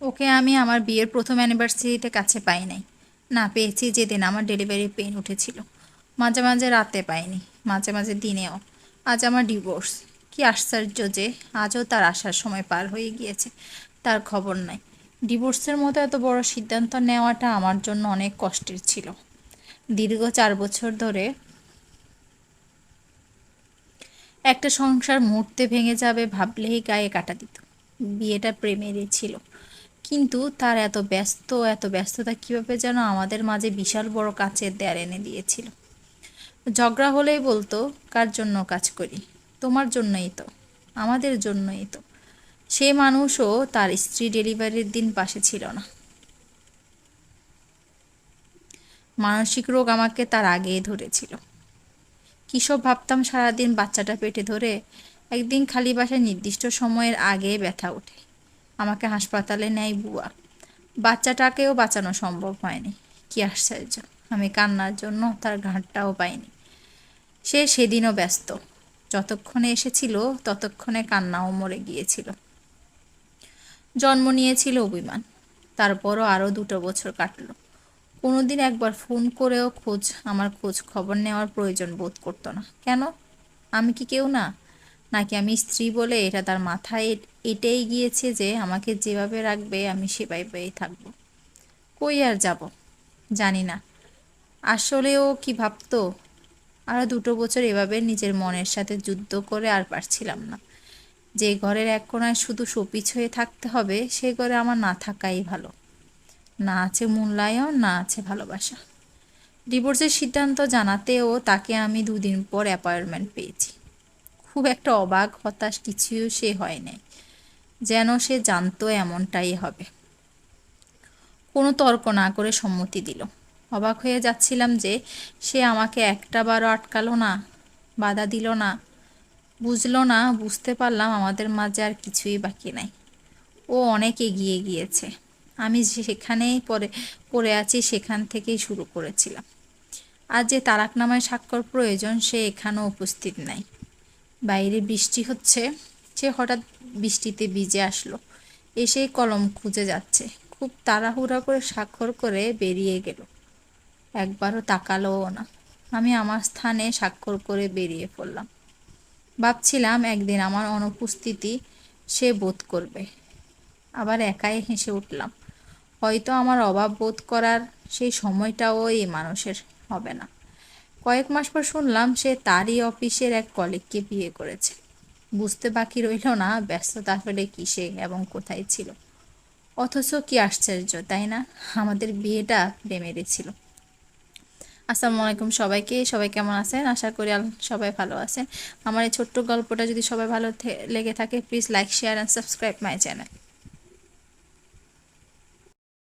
ওকে আমি আমার বিয়ের প্রথম অ্যানিভার্সারিতে কাছে পাই নাই। না পেয়েছি যেদিন আমার ডেলিভারি পেন উঠেছিল। মাঝে মাঝে রাতে পাইনি, মাঝে মাঝে দিনেও। আজ আমার ডিভোর্স কি আশ্চর্য যে আজও তার আসার সময় পার হয়ে গিয়েছে, তার খবর নাই। ডিভোর্সের মতো এত বড় সিদ্ধান্ত নেওয়াটা আমার জন্য অনেক কষ্টের ছিল। দীর্ঘ চার বছর ধরে একটা সংসার মুহূর্তে ভেঙে যাবে ভাবলেই গায়ে কাটা দিত। বিয়েটা প্রেমেরই ছিল। কিন্তু তার এত ব্যস্ত, এত ব্যস্ততা কীভাবে যেন আমাদের মাঝে বিশাল বড় কাচের দেয়ার এনে দিয়েছিল। ঝগড়া হলেই বলতো, কার জন্য কাজ করি? তোমার জন্যই তো, আমাদের জন্যই তো। সে মানুষও তার স্ত্রী ডেলিভারির দিন পাশে ছিল না। মানসিক রোগ আমাকে তার আগেই ধরেছিল। কিসব ভাবতাম সারাদিন বাচ্চাটা পেটে ধরে একদিন খালি বাসায় নির্দিষ্ট সময়ের আগে ব্যথা ওঠে। আমাকে হাসপাতালে নেয় বুয়া। বাচ্চাটাকেও বাঁচানো সম্ভব হয়নি। কি আশ্চর্য। আমি কান্নার জন্য তার ঘাটটাও পাইনি। সে সেদিনও ব্যস্ত। যতক্ষণে এসেছিল, ততক্ষণে কান্নাও মরে গিয়েছিল। জন্ম নিয়েছিল অভিমান। তারপরও আরও দুটো বছর কাটলো। কোনোদিন একবার ফোন করেও খোঁজ, আমার খোঁজ খবর নেওয়ার প্রয়োজন বোধ করতো না। কেন? আমি কি কেউ না? নাকি আমি স্ত্রী বলে এটা তার মাথায় এটাই গিয়েছে যে আমাকে যেভাবে রাখবে আমি সেভাবেই থাকব। কই আর যাব? জানি না। আসলেও কি ভাবতো? আরও দুটো বছর এভাবে নিজের মনের সাথে যুদ্ধ করে আর পারছিলাম না। যে ঘরের এক কোনায় শুধু সপিছ হয়ে থাকতে হবে, সে ঘরে আমার না থাকাই ভালো। না আছে মূল্যায়ন, না আছে ভালোবাসা। ডিভোর্সের সিদ্ধান্ত জানাতেও তাকে আমি দুদিন পর অ্যাপয়েন্টমেন্ট পেয়েছি। খুব একটা অবাক হতাশ কিছুই সে হয় নাই। যেন সে জানতো এমনটাই হবে। কোনো তর্ক না করে সম্মতি দিল। অবাক হয়ে যাচ্ছিলাম যে সে আমাকে একটা বারও আটকালো না, বাধা দিল না, বুঝলো না, বুঝতে পারলাম আমাদের মাঝে আর কিছুই বাকি নাই। ও অনেক এগিয়ে গিয়েছে। আমি সেখানেই পরে পড়ে আছি সেখান থেকেই শুরু করেছিলাম। আর যে তারাকনামায় স্বাক্ষর প্রয়োজন সে এখানেও উপস্থিত নাই। বাইরে বৃষ্টি হচ্ছে, সে হঠাৎ বৃষ্টিতে ভিজে আসলো। এসে কলম খুঁজে যাচ্ছে। খুব তাড়াহুড়া করে স্বাক্ষর করে বেরিয়ে গেল। একবারও তাকালোও না। আমি আমার স্থানে স্বাক্ষর করে বেরিয়ে পড়লাম। ভাবছিলাম একদিন আমার অনুপস্থিতি সে বোধ করবে। আবার একাই হেসে উঠলাম। হয়তো আমার অভাব বোধ করার সেই সময়টাও এই মানুষের হবে না। কয়েক মাস পর শুনলাম সে তারই অফিসের এক কলিগকে বিয়ে করেছে। বুঝতে বাকি রইল না ব্যস্ততা আসলে কিসে এবং কোথায় ছিল। অথচ কি আশ্চর্য, তাই না? আমাদের বিয়েটা প্রেমেরই ছিল। আসসালামু আলাইকুম সবাইকে, সবাই কেমন আছেন? আশা করি সবাই ভালো আছেন। আমার এই ছোট্ট গল্পটা যদি সবাই ভালো লেগে থাকে please like share and subscribe my channel